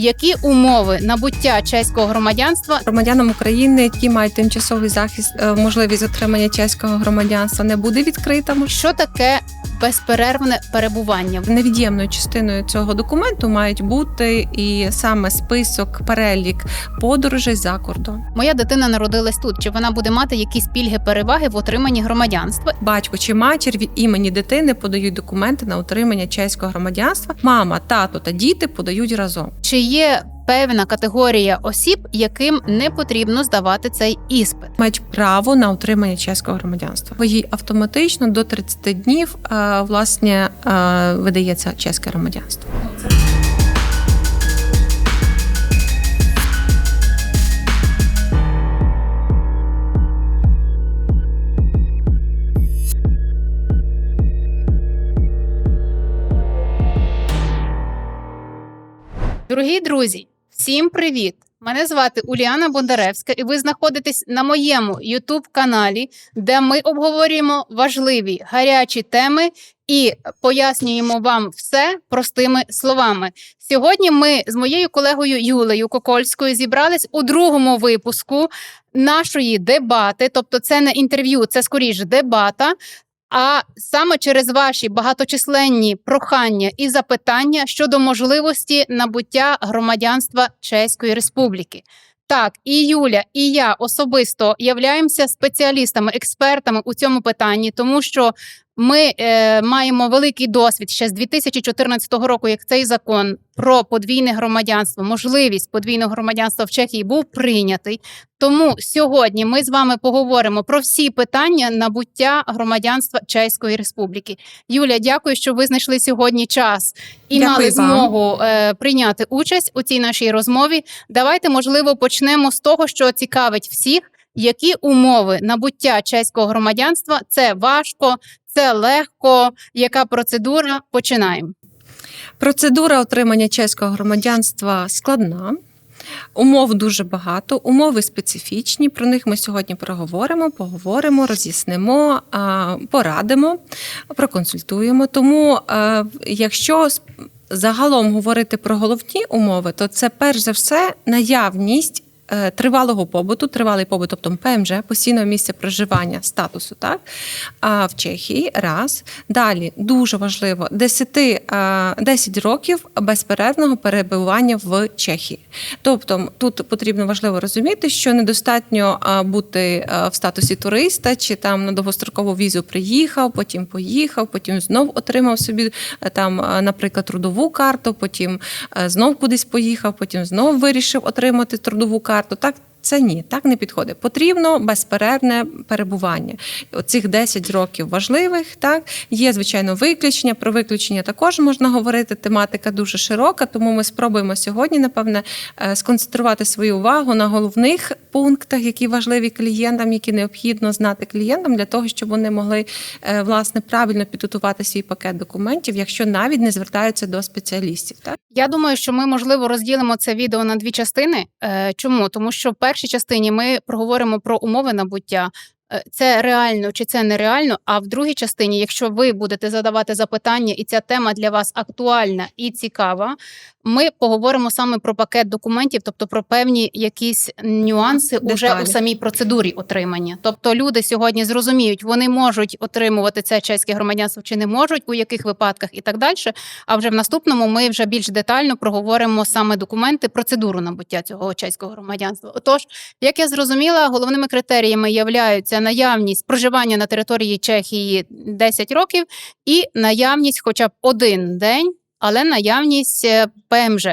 Які умови набуття чеського громадянства Громадянам України, які мають тимчасовий захист, е, можливість отримання чеського громадянства, не буде відкрита. що таке безперервне перебування? Невід'ємною частиною цього документу мають бути і саме список, перелік подорожей за кордон. Моя дитина народилась тут. Чи вона буде мати якісь пільги переваги в отриманні громадянства? Батько чи матір від імені дитини подають документи на отримання чеського громадянства. Мама, тато та діти подають разом. Чи є певна категорія осіб, яким не потрібно здавати цей іспит? Мають право на отримання чеського громадянства. Бо їй автоматично до 30 днів е, власне е, видається чеське громадянство. Дорогі друзі, всім привіт! Мене звати Уліана Бондаревська, і ви знаходитесь на моєму youtube каналі, де ми обговорюємо важливі гарячі теми і пояснюємо вам все простими словами. Сьогодні ми з моєю колегою Юлею Кокольською зібрались у другому випуску нашої дебати. Тобто, це не інтерв'ю, це скоріше дебата. А саме через ваші багаточисленні прохання і запитання щодо можливості набуття громадянства Чеської Республіки. Так, і Юля, і я особисто являємося спеціалістами, експертами у цьому питанні, тому що ми е, маємо великий досвід ще з 2014 року, як цей закон про подвійне громадянство, можливість подвійного громадянства в Чехії був прийнятий. Тому сьогодні ми з вами поговоримо про всі питання набуття громадянства Чеської Республіки. Юля, дякую, що ви знайшли сьогодні час і Дякую мали вам. змогу е, прийняти участь у цій нашій розмові. Давайте, можливо, почнемо з того, що цікавить всіх. Які умови набуття чеського громадянства це важко, це легко. Яка процедура? Починаємо. Процедура отримання чеського громадянства складна. Умов дуже багато, умови специфічні. Про них ми сьогодні проговоримо, поговоримо, роз'яснимо, порадимо, проконсультуємо. Тому, якщо загалом говорити про головні умови, то це перш за все наявність. Е, Тривалого побуту, тривалий побут, тобто ПМЖ, постійного місця проживання статусу, так а в Чехії раз. Далі дуже важливо 10, 10 років безперервного перебування в Чехії. Тобто тут потрібно важливо розуміти, що недостатньо бути в статусі туриста чи там на довгострокову візу приїхав, потім поїхав, потім знов отримав собі е, там, наприклад, трудову карту, потім е, знов кудись поїхав, потім знов вирішив отримати трудову карту. Так. Це ні, так не підходить. Потрібно безперервне перебування. Оцих 10 років важливих. Так є звичайно виключення. Про виключення також можна говорити. Тематика дуже широка, тому ми спробуємо сьогодні, напевне, е, сконцентрувати свою увагу на головних пунктах, які важливі клієнтам, які необхідно знати клієнтам для того, щоб вони могли е, власне правильно підготувати свій пакет документів, якщо навіть не звертаються до спеціалістів. Так Я думаю, що ми можливо розділимо це відео на дві частини. Е, Чому? Тому що першій частині ми проговоримо про умови набуття. Е, Це реально чи це нереально? А в другій частині, якщо ви будете задавати запитання, і ця тема для вас актуальна і цікава, ми поговоримо саме про пакет документів, тобто про певні якісь нюанси уже у самій процедурі отримання. Тобто люди сьогодні зрозуміють, вони можуть отримувати це чеське громадянство чи не можуть, у яких випадках і так далі. А вже в наступному ми вже більш детально проговоримо саме документи, процедуру набуття цього чеського громадянства. Отож, як я зрозуміла, головними критеріями являються наявність проживання на території Чехії 10 років і наявність, хоча б один день. Але наявність е, ПМЖ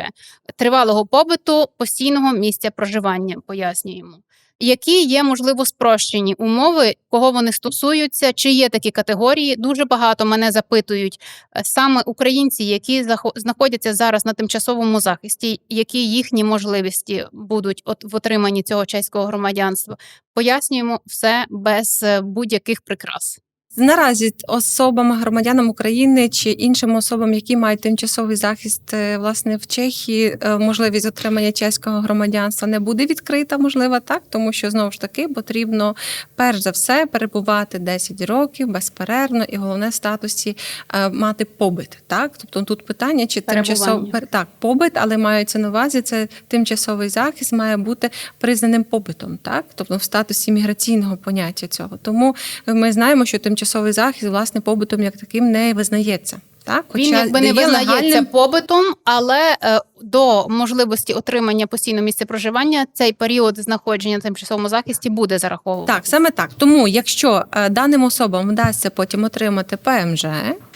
тривалого побуту, постійного місця проживання, пояснюємо. Які є можливо спрощені умови, кого вони стосуються, чи є такі категорії? Дуже багато мене запитують е, саме українці, які знаходяться зараз на тимчасовому захисті, які їхні можливості будуть от в отриманні цього чеського громадянства. Пояснюємо все без е, будь-яких прикрас. Наразі особам, громадянам України чи іншим особам, які мають тимчасовий захист е, власне в Чехії, е, можливість отримання чеського громадянства не буде відкрита, можливо, так, тому що знову ж таки потрібно перш за все перебувати 10 років безперервно і головне в статусі е, мати побит. Так, тобто тут питання, чи тимчасово так, побит, але мається на увазі це тимчасовий захист має бути признаним побитом, так, тобто в статусі міграційного поняття цього. Тому ми знаємо, що тимчасовий захист власне побутом як таким не визнається. Так, Він якби не визнається легальним- побитом, але е, до можливості отримання постійного місця проживання цей період знаходження на тимчасовому захисті буде зараховувати. Так, саме так. Тому, якщо е, даним особам вдасться потім отримати ПМЖ,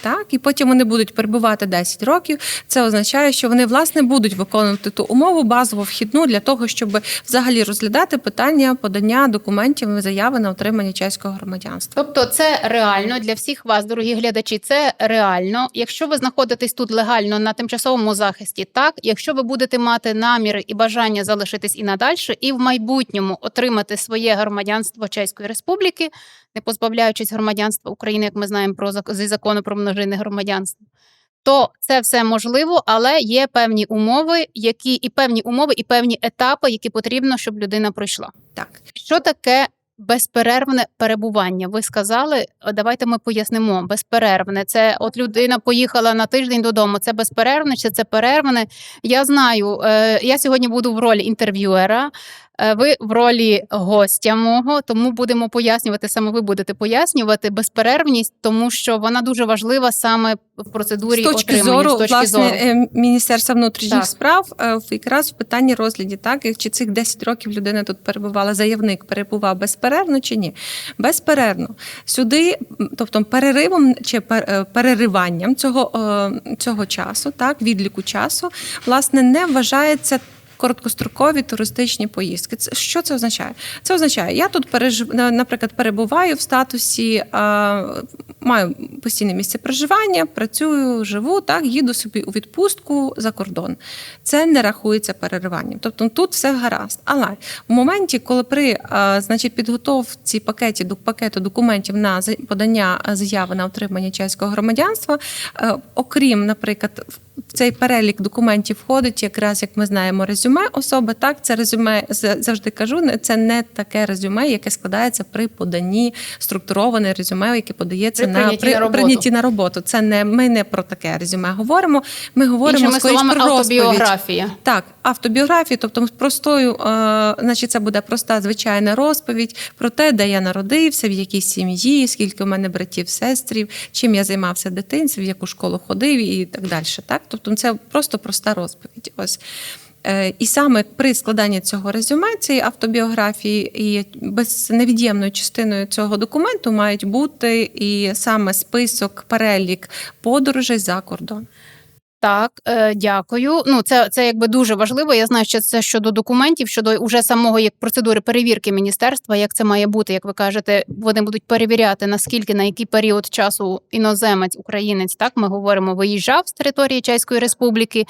так і потім вони будуть перебувати 10 років, це означає, що вони власне будуть виконувати ту умову базово вхідну для того, щоб взагалі розглядати питання подання документів і заяви на отримання чеського громадянства. Тобто, це реально для всіх вас, дорогі глядачі. Це реально. Якщо ви знаходитесь тут легально на тимчасовому захисті, так якщо ви будете мати наміри і бажання залишитись і надальше, і в майбутньому отримати своє громадянство Чеської Республіки, не позбавляючись громадянства України, як ми знаємо про зі закону про множинне громадянство. То це все можливо, але є певні умови, які і певні умови, і певні етапи, які потрібно, щоб людина пройшла. Так. Що таке безперервне перебування? Ви сказали, давайте ми пояснимо. Безперервне. Це от людина поїхала на тиждень додому. Це безперервне чи це перервне? Я знаю, е, я сьогодні буду в ролі інтерв'юера. Е, Ви в ролі гостя мого, тому будемо пояснювати саме. Ви будете пояснювати безперервність, тому що вона дуже важлива саме в процедурі з точки отримання, зору з точки власне зору. е, Міністерства внутрішніх Так. справ е, якраз в питанні розгляді, так чи цих 10 років людина тут перебувала, заявник перебував безперервно чи ні? Безперервно. Сюди, тобто переривом чи пер- перериванням цього, цього часу, так, відліку часу, власне, не вважається. Короткострокові туристичні поїздки. Це що це означає? Це означає, я тут пережив, наприклад, перебуваю в статусі, а, маю постійне місце проживання, працюю, живу, так їду собі у відпустку за кордон. Це не рахується перериванням. Тобто тут все гаразд. Але в моменті, коли при а, значить, підготовці пакеті до пакету документів на подання заяви на отримання чеського громадянства, е, окрім, наприклад, в- цей перелік документів входить якраз, як ми знаємо, резюме особи. Так, це резюме завжди кажу. Це не таке резюме, яке складається при поданні структуроване резюме, яке подається При на прийнятті на прийнятті на роботу. Це не ми не про таке резюме говоримо. Ми говоримо Іншими словами, про розповідь. автобіографія. Так, автобіографію, тобто простою, е, значить, це буде проста звичайна розповідь про те, де я народився, в якій сім'ї, скільки в мене братів, сестрів, чим я займався в дитинстві, в яку школу ходив і так далі. Так, тобто це просто проста розповідь. Ось. Е, І саме при складанні цього резюме, цієї автобіографії, і без невід'ємною частиною цього документу мають бути і саме список, перелік подорожей за кордон. Так, е, дякую. Ну, це, це якби дуже важливо. Я знаю, що це щодо документів, щодо уже самого як процедури перевірки міністерства, як це має бути, як ви кажете, вони будуть перевіряти наскільки на який період часу іноземець, українець, так ми говоримо, виїжджав з території Чеської Республіки.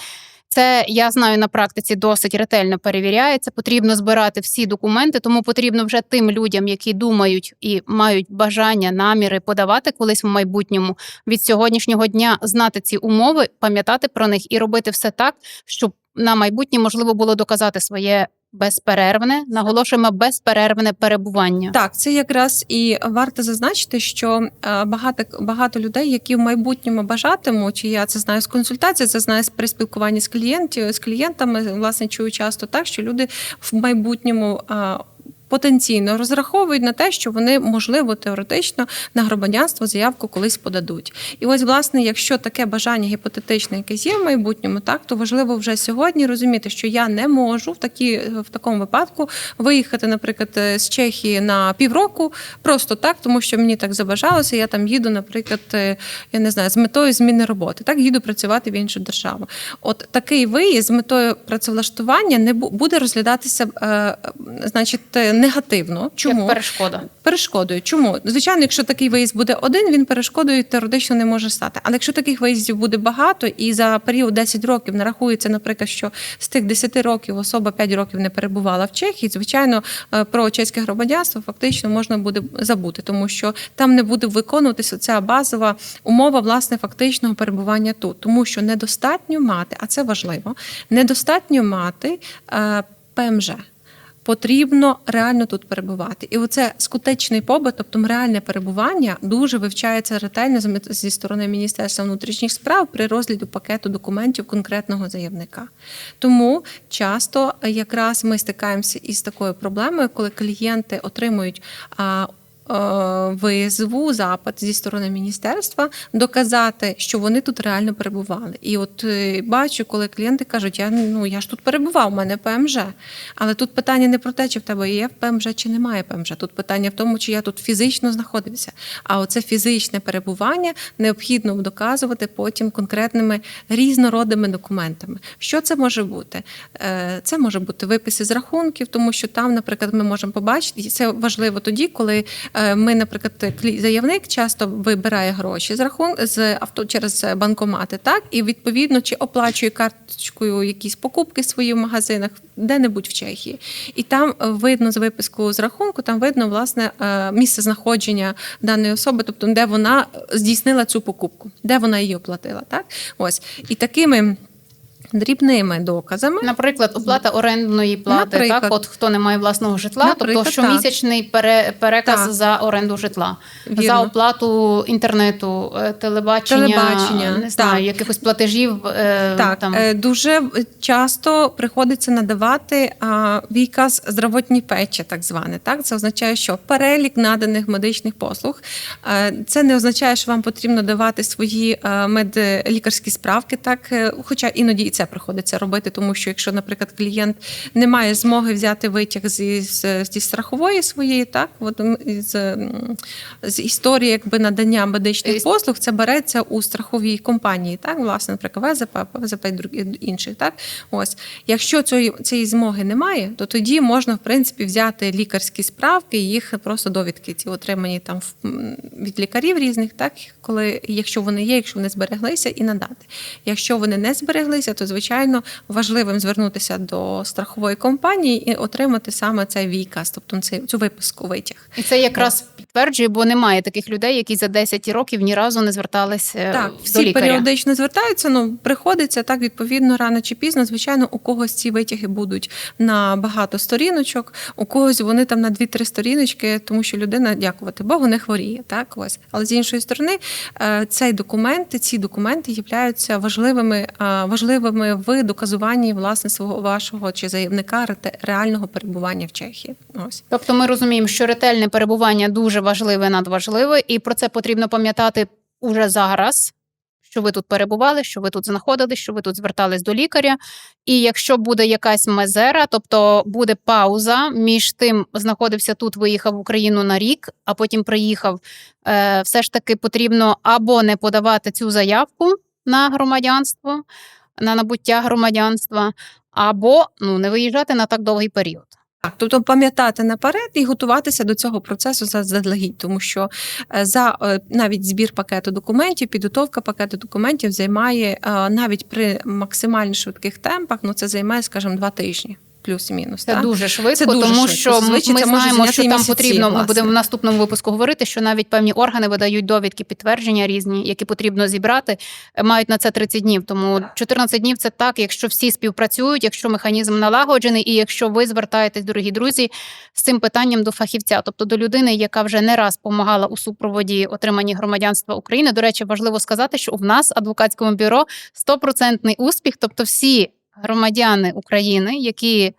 Це я знаю на практиці досить ретельно перевіряється. Потрібно збирати всі документи, тому потрібно вже тим людям, які думають і мають бажання, наміри подавати колись в майбутньому від сьогоднішнього дня знати ці умови, пам'ятати про них і робити все так, щоб на майбутнє можливо було доказати своє безперервне, наголошуємо безперервне перебування. Так, це якраз і варто зазначити, що е, багато багато людей, які в майбутньому бажатимуть, і я це знаю з консультації, це знаю при спілкуванні з клієнтів з клієнтами. Власне чую часто так, що люди в майбутньому. Потенційно розраховують на те, що вони можливо теоретично на громадянство заявку колись подадуть. І ось, власне, якщо таке бажання гіпотетичне якесь є в майбутньому, так то важливо вже сьогодні розуміти, що я не можу в такі в такому випадку виїхати, наприклад, з Чехії на півроку, просто так, тому що мені так забажалося. Я там їду, наприклад, е, я не знаю, з метою зміни роботи. Так їду працювати в іншу державу. От такий виїзд з метою працевлаштування не буде розглядатися, е, значить, е, негативно. Чому Як перешкода. перешкодою? Чому? Звичайно, якщо такий виїзд буде один, він перешкодою теоретично не може стати. Але якщо таких виїздів буде багато, і за період 10 років нарахується, наприклад, що з тих 10 років особа 5 років не перебувала в Чехії, звичайно, е, про чеське громадянство фактично можна буде забути, тому що там не буде виконуватися ця базова умова власне фактичного перебування тут, тому що недостатньо мати, а це важливо, недостатньо мати е, ПМЖ. Потрібно реально тут перебувати, і оце скутечний побут, тобто реальне перебування, дуже вивчається ретельно зі сторони Міністерства внутрішніх справ при розгляді пакету документів конкретного заявника. Тому часто якраз ми стикаємося із такою проблемою, коли клієнти отримують. Е, Визву запит зі сторони міністерства доказати, що вони тут реально перебували. І от е, бачу, коли клієнти кажуть, я ну я ж тут перебував, у мене ПМЖ. Але тут питання не про те, чи в тебе є ПМЖ, чи немає ПМЖ. Тут питання в тому, чи я тут фізично знаходився. А оце фізичне перебування необхідно доказувати потім конкретними різнородними документами. Що це може бути? Е, Це може бути виписи з рахунків, тому що там, наприклад, ми можемо побачити, і це важливо тоді, коли ми, наприклад, заявник часто вибирає гроші з рахун з авто через банкомати, так і відповідно чи оплачує карточкою якісь покупки свої в магазинах, де-небудь в Чехії. І там е, видно з виписку з рахунку, там видно власне е, місце знаходження даної особи, тобто де вона здійснила цю покупку, де вона її оплатила. Так, ось і такими дрібними доказами. Наприклад, оплата орендної плати, Наприклад. так, от хто не має власного житла, Наприклад, тобто щомісячний пере, переказ Так. за оренду житла, Вірно. за оплату інтернету, е, телебачення, Телебачення, не знаю, так. якихось платежів. е, Так, там. е, дуже часто приходиться надавати віказ здравотні печі, так зване. Так, це означає, що перелік наданих медичних послуг. Це не означає, що вам потрібно давати свої медлікарські справки, так, хоча іноді і це приходиться робити, тому що якщо, наприклад, клієнт не має змоги взяти витяг зі, зі страхової своєї, так, от, з, з історії якби надання медичних послуг, це береться у страховій компанії, так, власне, наприклад, ВЗП, ВЗП і інших. Так? Ось. Якщо цієї, цієї змоги немає, то тоді можна, в принципі, взяти лікарські справки, і їх просто довідки ці отримані там від лікарів різних, так, коли, якщо вони є, якщо вони збереглися, і надати. Якщо вони не збереглися, то звичайно важливим звернутися до страхової компанії і отримати саме цей віказ, тобто цю виписку витяг. І це якраз підтверджує, бо немає таких людей, які за 10 років ні разу не звертались е, Так, до всі лікаря. періодично звертаються. Ну приходиться так відповідно рано чи пізно. Звичайно, у когось ці витяги будуть на багато сторіночок, у когось вони там на 2-3 сторіночки, тому що людина, дякувати Богу, не хворіє. Так, ось. Але з іншої сторони, е, цей документ, ці документи являються важливими, е, важливими в доказуванні власне свого вашого чи заявника реального перебування в Чехії. Ось. Тобто ми розуміємо, що ретельне перебування дуже важливе, надважливе, і про це потрібно пам'ятати уже зараз. Що ви тут перебували, що ви тут знаходились, що ви тут звертались до лікаря. І якщо буде якась мезера, тобто буде пауза між тим, знаходився тут, виїхав в Україну на рік, а потім приїхав, е, все ж таки потрібно або не подавати цю заявку на громадянство, на набуття громадянства, або ну не виїжджати на так довгий період. Так, тобто пам'ятати наперед і готуватися до цього процесу заздалегідь, тому що е, за е, навіть збір пакету документів, підготовка пакету документів займає е, навіть при максимально швидких темпах, ну це займає, скажімо, два тижні. Плюс-мінус. Це так? дуже швидко, Це дуже тому швидко. що Зазвичай ми знаємо, що там місяці, потрібно. Ми будемо в наступному випуску говорити, що навіть певні органи видають довідки підтвердження різні, які потрібно зібрати, е, мають на це 30 днів. Тому 14 днів це так, якщо всі співпрацюють, якщо механізм налагоджений, і якщо ви звертаєтесь, дорогі друзі, з цим питанням до фахівця, тобто до людини, яка вже не раз допомагала у супроводі отриманні громадянства України. До речі, важливо сказати, що в нас адвокатському бюро стопроцентний успіх, тобто всі громадяни України, які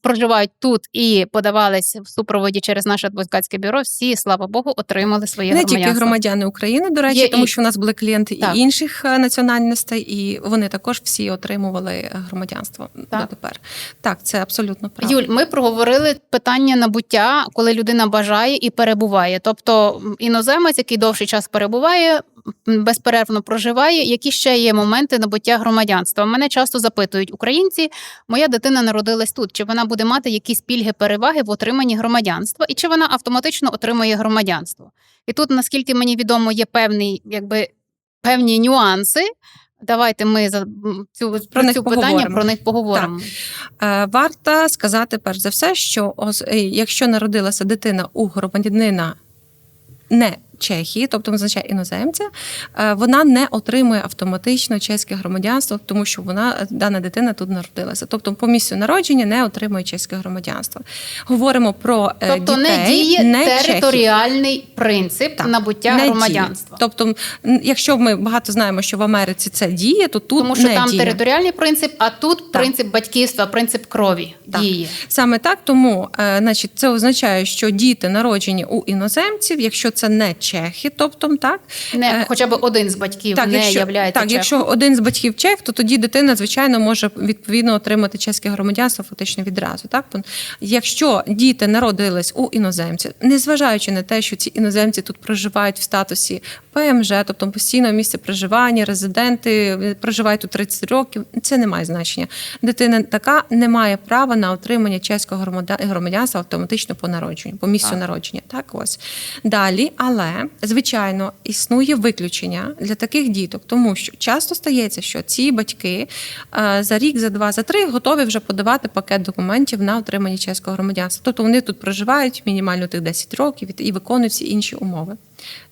проживають тут і подавались в супроводі через наше адвокатське бюро, всі, слава Богу, отримали своє не громадянство. тільки громадяни України, до речі, Є тому і- що в нас були клієнти Так. і інших е, національностей, і вони також всі отримували е, громадянство Так. дотепер. Так, це абсолютно правда. Юль, ми проговорили питання набуття, коли людина бажає і перебуває. Тобто іноземець, який довший час перебуває, безперервно проживає. Які ще є моменти набуття громадянства? Мене часто запитують українці, моя дитина народилась тут. Чи вона буде мати якісь пільги переваги в отриманні громадянства, і чи вона автоматично отримує громадянство? І тут, наскільки мені відомо, є певний, якби певні нюанси. Давайте ми за цю про, них цю питання про них поговоримо. Е, Варто сказати перш за все, що якщо народилася дитина у громадянина не Чехії, тобто означає іноземця, е, вона не отримує автоматично чеське громадянство, тому що вона е, дана дитина тут народилася. Тобто, по місцю народження не отримує чеське громадянство. Говоримо про е, Тобто дітей, не діє не територіальний принцип Так, набуття не громадянства. діє. Тобто, якщо ми багато знаємо, що в Америці це діє, то тут Тому що не там діє. територіальний принцип, а тут принцип батьківства, принцип крові Так. діє. Саме так, тому значить, це означає, що діти народжені у іноземців, якщо це не чехи, тобто так, Не Е, хоча б один з батьків так, не якщо, являється так, чехом. якщо один з батьків чех, то тоді дитина, звичайно, може відповідно отримати чеське громадянство фактично відразу. Так? Якщо діти народились у іноземців, незважаючи на те, що ці іноземці тут проживають в статусі ПМЖ, тобто постійного місця проживання, резиденти е, проживають тут 30 років, це не має значення. Дитина така не має права на отримання чеського громадянства автоматично по народженню, по місцю Так. народження. Так, ось далі, але звичайно існує виключення для таких діток, тому що часто стається, що ці батьки е, за рік, за два, за три готові вже подавати пакет документів на отримання чеського громадянства. Тобто вони тут проживають мінімально тих 10 років і виконують всі інші умови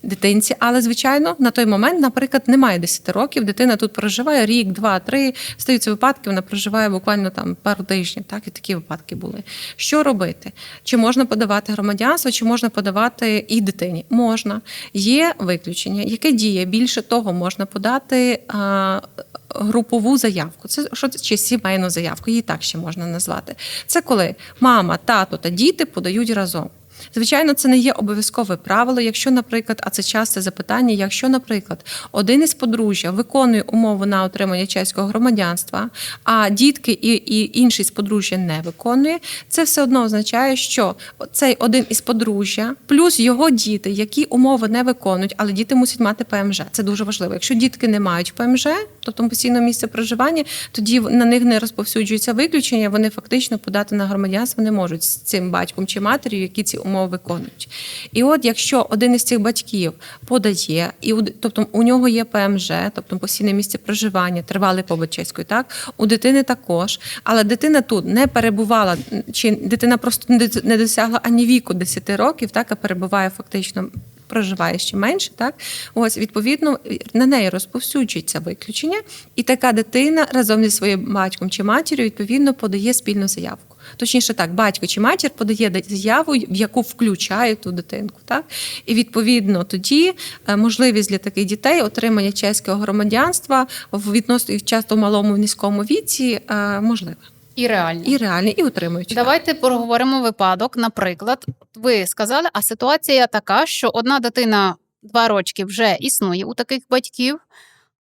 дитинці. Але звичайно, на той момент, наприклад, немає 10 років. Дитина тут проживає рік, два, три. Стаються випадки, вона проживає буквально там пару тижнів. Так і такі випадки були. Що робити? Чи можна подавати громадянство, чи можна подавати і дитині? Можна. Є виключення, яке діє. Більше того, можна подати. А, Групову заявку, це що чи сімейну заявку, її так ще можна назвати. Це коли мама, тато та діти подають разом. Звичайно, це не є обов'язкове правило. Якщо, наприклад, а це часте запитання, якщо, наприклад, один із подружжя виконує умову на отримання чеського громадянства, а дітки і, і інший з подружжя не виконує, це все одно означає, що цей один із подружжя, плюс його діти, які умови не виконують, але діти мусять мати ПМЖ. Це дуже важливо. Якщо дітки не мають ПМЖ, тобто постійного місця проживання, тоді на них не розповсюджується виключення. Вони фактично подати на громадянство не можуть з цим батьком чи матір'ю, які ці умови виконують. І от якщо один із цих батьків подає, і тобто у нього є ПМЖ, тобто постійне місце проживання, тривалий побут чеською, так у дитини також, але дитина тут не перебувала, чи дитина просто не досягла ані віку 10 років, так а перебуває фактично. Проживає ще менше, так ось відповідно на неї розповсюджується виключення, і така дитина разом зі своїм батьком чи матір'ю відповідно подає спільну заявку. Точніше, так, батько чи матір подає заяву, в яку включає ту дитинку. Так? І відповідно тоді е, можливість для таких дітей отримання чеського громадянства в відносно часто малому низькому віці е, можливе. І реально. І реальні, і отримують. Давайте проговоримо випадок. Наприклад, ви сказали, а ситуація така, що одна дитина два рочки вже існує у таких батьків.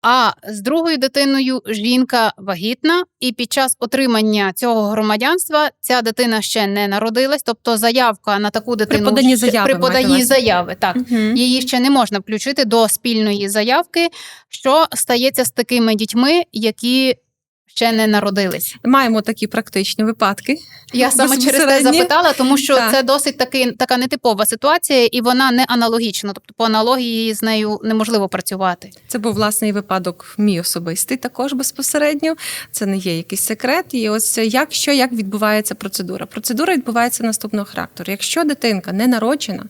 А з другою дитиною жінка вагітна, і під час отримання цього громадянства ця дитина ще не народилась. Тобто заявка на таку дитину поданні заяви при поданні заяви, так угу. її ще не можна включити до спільної заявки. Що стається з такими дітьми, які ще не народились? Маємо такі практичні випадки. Я саме через те запитала, тому що Так. це досить таки така нетипова ситуація, і вона не аналогічна. Тобто, по аналогії з нею неможливо працювати. Це був власний випадок мій особистий, також безпосередньо. Це не є якийсь секрет. І ось як що як відбувається процедура? Процедура відбувається наступного характеру. Якщо дитинка не народжена,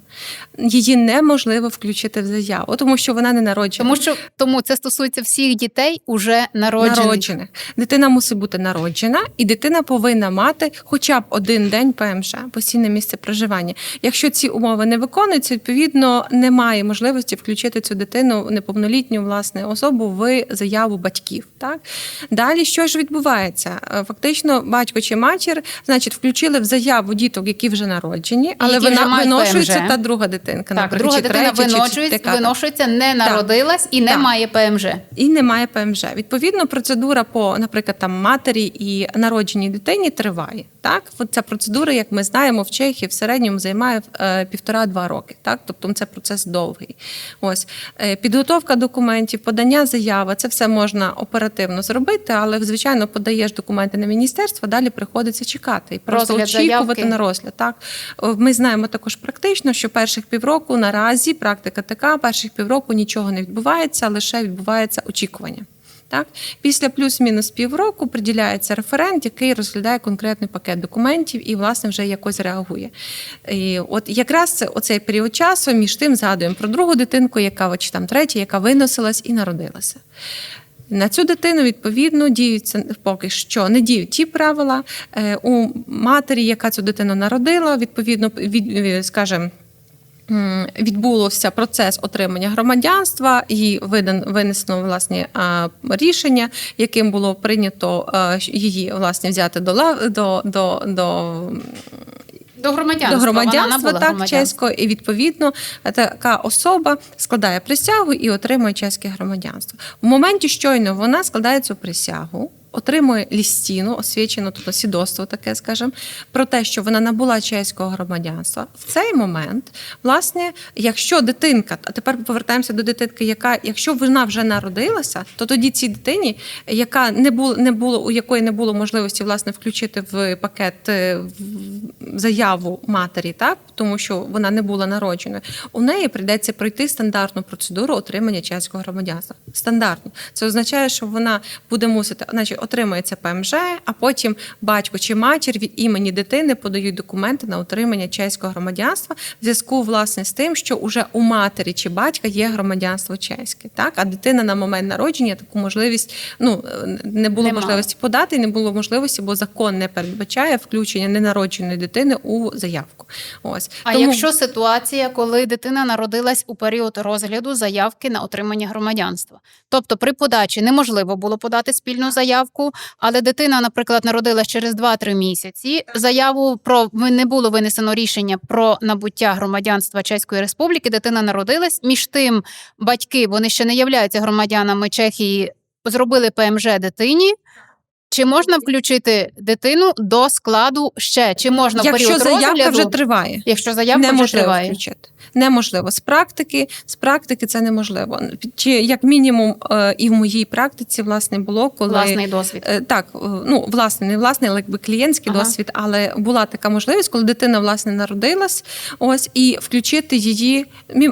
її неможливо включити в заяву, тому що вона не народжена. Тому що тому це стосується всіх дітей уже народжених. Народжених. Дитина мусить бути народжена, і дитина повинна мати хоча б один день ПМЖ, постійне місце проживання. Якщо ці умови не виконуються, відповідно немає можливості включити цю дитину неповнолітню власне особу в заяву батьків. Так далі що ж відбувається? Е, Фактично, батько чи матір, значить, включили в заяву діток, які вже народжені, але які вона виношується ПМЖ. та друга дитинка. Так, друга чи дитина третя, чи виношується, четверта. виношується, не народилась і не Так. має ПМЖ. І немає ПМЖ. Відповідно, процедура по, наприклад, наприклад, там матері і народженій дитині триває. Так, от ця процедура, як ми знаємо, в Чехії в середньому займає е, півтора-два роки. Так, тобто це процес довгий. Ось е, підготовка документів, подання заяви, це все можна оперативно зробити, але звичайно подаєш документи на міністерство, далі приходиться чекати і просто Розгляд очікувати заявки. на розгляд. Так ми знаємо також практично, що перших півроку наразі практика така, перших півроку нічого не відбувається, лише відбувається очікування. Так, після плюс-мінус півроку приділяється референт, який розглядає конкретний пакет документів і власне вже якось реагує. І от якраз це оцей період часу між тим згадуємо про другу дитинку, яка чи там третя, яка виносилась і народилася. На цю дитину відповідно діються поки що не діють ті правила. Е, У матері, яка цю дитину народила, відповідно від, е, скажімо, відбулося процес отримання громадянства, і винесено власне рішення, яким було прийнято її власне взяти до ла- до, до, до До громадянства. до громадянства так громадянство. чеського, і відповідно така особа складає присягу і отримує чеське громадянство. В моменті щойно вона складає цю присягу. Отримує лістіну, освічену тобто свідоцтво таке, скажімо, про те, що вона набула чеського громадянства. В цей момент, власне, якщо дитинка, а тепер повертаємося до дитинки, яка, якщо вона вже народилася, то тоді цій дитині, яка не було, не було, у якої не було можливості власне включити в пакет е, в- заяву матері, так тому що вона не була народженою, у неї прийдеться пройти стандартну процедуру отримання чеського громадянства. Стандартно. Це означає, що вона буде мусити, значить, отримується ПМЖ, а потім батько чи матір від імені дитини подають документи на отримання чеського громадянства в зв'язку власне з тим, що уже у матері чи батька є громадянство чеське. Так, а дитина на момент народження таку можливість ну не було Не можливості подати, не було можливості, бо закон не передбачає включення ненародженої дитини у заявку. Ось А якщо ситуація, коли дитина народилась у період розгляду заявки на отримання громадянства, тобто при подачі неможливо було подати спільну заявку, але дитина, наприклад, народилась через 2-3 місяці. Заяву про не було винесено рішення про набуття громадянства Чеської Республіки. Дитина народилась. Між тим, батьки вони ще не являються громадянами Чехії, зробили ПМЖ дитині. Чи можна включити дитину до складу ще? Чи можна в якщо період заявка розгляду, вже триває. якщо заявка вже триває? включити. Неможливо з практики, з практики це неможливо. Чи як мінімум, е, і в моїй практиці власне було коли Власний досвід. Е, Так, ну власне, не власний, але якби клієнтський Ага. досвід, але була така можливість, коли дитина власне народилась, ось і включити її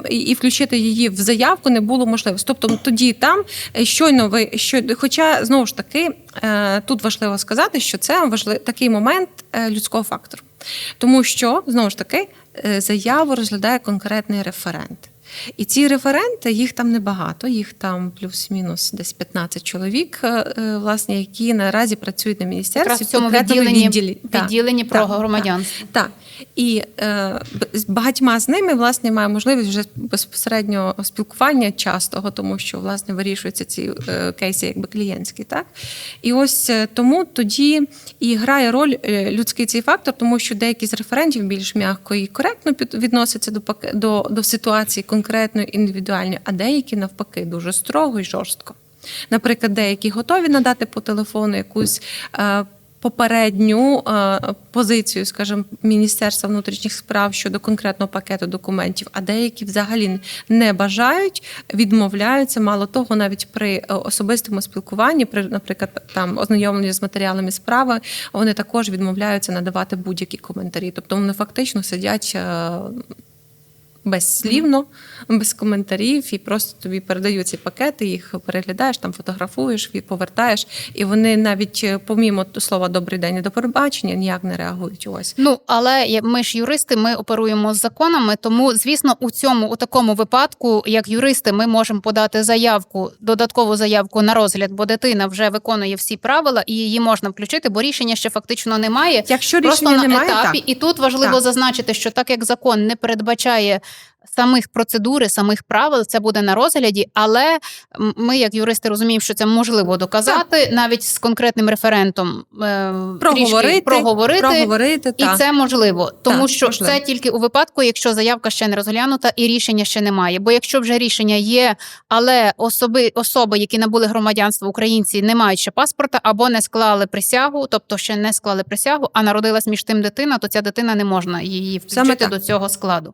і- включити її в заявку не було можливості. Тобто тоді там е, щойно ви що, хоча знову ж таки тут важливо сказати, що це важливий такий момент людського фактору, тому що знову ж таки заяву розглядає конкретний референт. І ці референти, їх там небагато, їх там плюс-мінус десь 15 чоловік, е, е, власне, які наразі працюють на міністерстві Якраз в цьому відділенні, відділі. Так, відділенні про так, громадянство. Так. І е, багатьма з ними власне має можливість вже безпосередньо спілкування частого, тому що власне вирішуються ці е, кейси якби клієнтські. Так? І ось е, тому тоді і грає роль е, людський цей фактор, тому що деякі з референтів більш м'яко і коректно відносяться до, до, до ситуації конкретної індивідуальної, а деякі навпаки дуже строго і жорстко. Наприклад, деякі готові надати по телефону якусь. е, Попередню е, позицію, скажімо, Міністерства внутрішніх справ щодо конкретного пакету документів, а деякі взагалі не бажають, відмовляються. Мало того, навіть при е, особистому спілкуванні, при, наприклад, там ознайомленні з матеріалами справи, вони також відмовляються надавати будь-які коментарі. Тобто вони фактично сидять. Безслівно, без коментарів, і просто тобі передають ці пакети, їх переглядаєш, там фотографуєш, і повертаєш, і вони навіть е, помімо слова добрий день і до перебачення ніяк не реагують. Ось Ну але ми ж юристи, ми оперуємо з законами. Тому, звісно, у цьому у такому випадку, як юристи, ми можемо подати заявку, додаткову заявку на розгляд, бо дитина вже виконує всі правила і її можна включити, бо рішення ще фактично немає. якщо Просто на немає, етапі, так. і тут важливо Так. зазначити, що так як закон не передбачає самих процедури, самих правил це буде на розгляді, але ми, як юристи, розуміємо, що це можливо доказати навіть з конкретним референтом е, Проговорити, трішки проговорити. проговорити І так. це можливо, тому Так, що можливо. це тільки у випадку, якщо заявка ще не розглянута і рішення ще немає. Бо якщо вже рішення є, але особи, особи, які набули громадянство українці, не мають ще паспорта або не склали присягу, тобто ще не склали присягу, а народилась між тим дитина, то ця дитина не можна її включити так. до цього складу.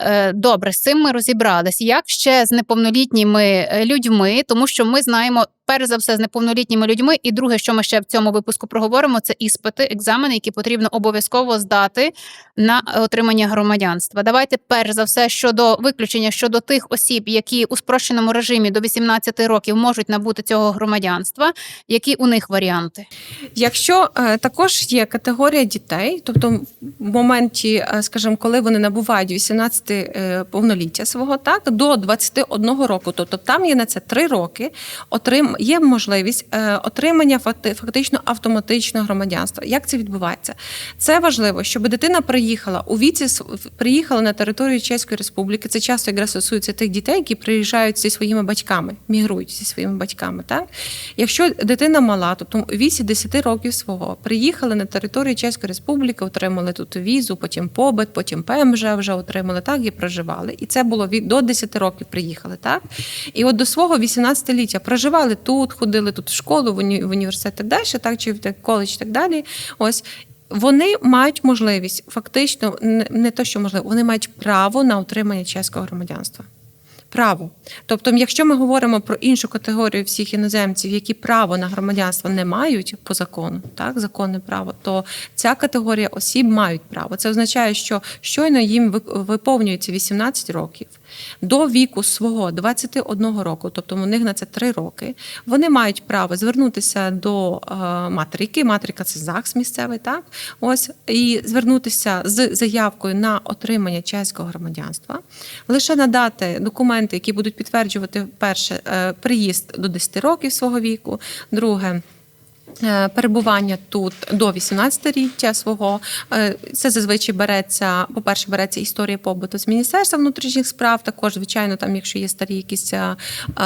Е, Добре, з цим ми розібрались. Як ще з неповнолітніми е, людьми, тому що ми знаємо перш за все з неповнолітніми людьми, і друге, що ми ще в цьому випуску проговоримо, це іспити, екзамени, які потрібно обов'язково здати на отримання громадянства. Давайте перш за все щодо виключення щодо тих осіб, які у спрощеному режимі до 18 років можуть набути цього громадянства. Які у них варіанти? Якщо е, також є категорія дітей, тобто в моменті, е, скажімо, коли вони набувають 18 е, повноліття свого, так до 21 року, тобто там є на це 3 роки, отрим є можливість е, отримання факти- фактично автоматичного громадянства. Як це відбувається? Це важливо, щоб дитина приїхала у віці приїхала на територію Чеської Республіки. Це часто якраз стосується тих дітей, які приїжджають зі своїми батьками, мігрують зі своїми батьками. Так, якщо дитина мала, тобто у віці 10 років свого приїхали на територію Чеської Республіки, отримали тут візу, потім побит, потім ПМЖ вже отримали так і проживали. І це було від до 10 років. Приїхали так. І от до свого 18-ліття проживали тут, ходили тут в школу, в, уні, в університет, так далі, так чи в коледж, так далі. Ось. Вони мають можливість, фактично, не, то, що можливо, вони мають право на отримання чеського громадянства. Право. Тобто, якщо ми говоримо про іншу категорію всіх іноземців, які право на громадянство не мають по закону, так, законне право, то ця категорія осіб мають право. Це означає, що щойно їм ви- виповнюється 18 років до віку свого 21 року, тобто у них на це 3 роки, вони мають право звернутися до е, матрики. Матрика це ЗАГС місцевий, так ось і звернутися з заявкою на отримання чеського громадянства, лише надати документи, які будуть підтверджувати перше е, приїзд до 10 років свого віку, друге. Е, Перебування тут до 18-річчя свого Е, це зазвичай береться. По перше, береться історія побуту з міністерства внутрішніх справ. Також, звичайно, там, якщо є старі якісь е,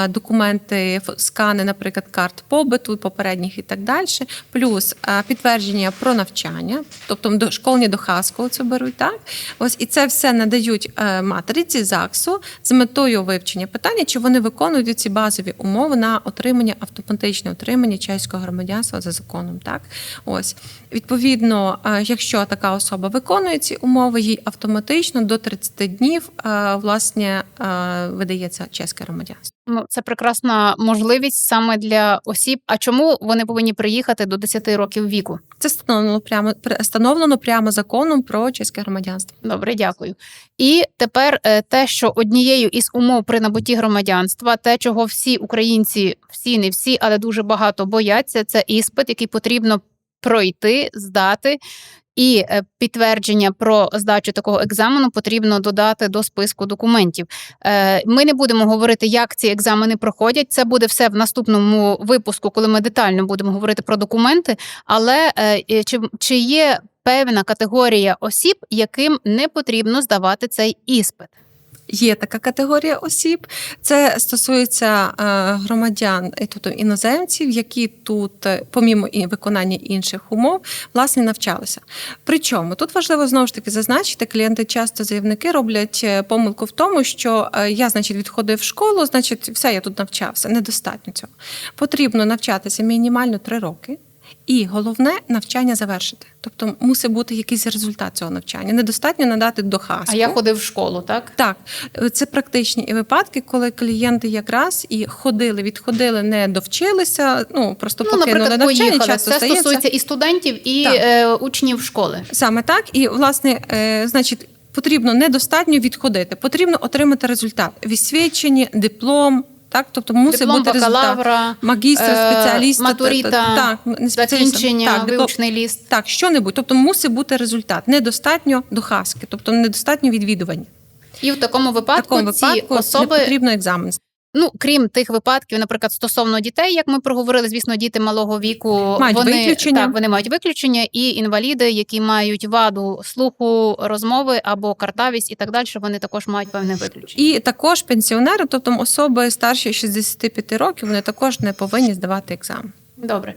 документи, скани, наприклад, карт побуту, попередніх і так далі. Плюс підтвердження про навчання, тобто до школні до Хаскова це беруть. Так ось і це все надають матриці ЗАГСу з метою вивчення питання, чи вони виконують ці базові умови на отримання автоматичне отримання чеського громадянства за законом. Так, ось відповідно, е, якщо така особа виконує ці умови, їй автоматично до 30 днів е, власне е, видається чеське громадянство. Ну, це прекрасна можливість саме для осіб. А чому вони повинні приїхати до 10 років віку? Це встановлено прямо встановлено прямо законом про чеське громадянство. Добре, дякую. І тепер те, що однією із умов при набутті громадянства, те, чого всі українці, всі не всі, але дуже багато бояться, це іспит, який потрібно пройти, здати. І е, підтвердження про здачу такого екзамену потрібно додати до списку документів. Е, Ми не будемо говорити, як ці екзамени проходять. Це буде все в наступному випуску, коли ми детально будемо говорити про документи. Але е, чи, чи є певна категорія осіб, яким не потрібно здавати цей іспит? Є така категорія осіб. Це стосується е, громадян, е, тобто іноземців, які тут, е, помімо і виконання інших умов, власне навчалися. Причому тут важливо знову ж таки зазначити, клієнти часто заявники роблять помилку в тому, що я, значить, відходив в школу, значить, все, я тут навчався. Недостатньо цього. Потрібно навчатися мінімально три роки. І головне навчання завершити. Тобто мусить бути якийсь результат цього навчання. Недостатньо надати до хаску. А я ходив в школу, так? Так, е, це практичні випадки, коли клієнти якраз і ходили, відходили, не довчилися. Ну просто Ну, покинули наприклад, навчання. поїхали. Часто Це стається. стосується і студентів, і Так. е, учнів школи. Саме так, і власне, е, значить, потрібно недостатньо відходити, потрібно отримати результат: відсвідчення, диплом. Так, тобто мусить Диплом бути результат. магістра, е, спеціаліста, матуріта, так, не закінчення, так, диплом- виучний ліст. Так, що-небудь. Тобто мусить бути результат. Недостатньо до хаски, тобто недостатньо відвідування. І в такому В випадку, такому ці випадку особи не потрібно екзамен. Ну, крім тих випадків, наприклад, стосовно дітей, як ми проговорили, звісно, діти малого віку Мають вони виключення. так вони мають виключення, і інваліди, які мають ваду слуху, розмови або картавість, і так далі, вони також мають певне виключення. І також пенсіонери, тобто особи старші 65 років, вони також не повинні здавати екзамен. Добре.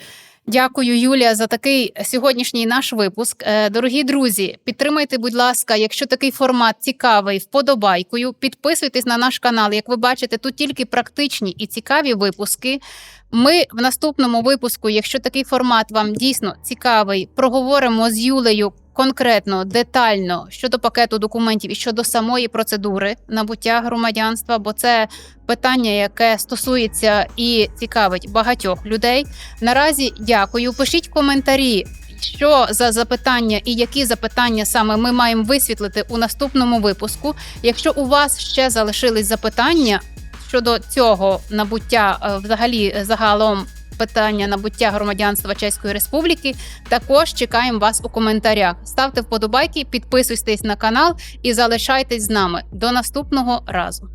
Дякую, Юлія, за такий сьогоднішній наш випуск. Е, Дорогі друзі, підтримайте, будь ласка, якщо такий формат цікавий, вподобайкою. Підписуйтесь на наш канал. Як ви бачите, тут тільки практичні і цікаві випуски. Ми в наступному випуску, якщо такий формат вам дійсно цікавий, проговоримо з Юлею конкретно, детально щодо пакету документів і щодо самої процедури набуття громадянства, бо це питання, яке стосується і цікавить багатьох людей. Наразі дякую. Пишіть коментарі, що за запитання і які запитання саме ми маємо висвітлити у наступному випуску. Якщо у вас ще залишились запитання щодо цього набуття, е, взагалі загалом. Питання набуття громадянства Чеської Республіки також чекаємо вас у коментарях. Ставте вподобайки, підписуйтесь на канал і залишайтесь з нами. До наступного разу.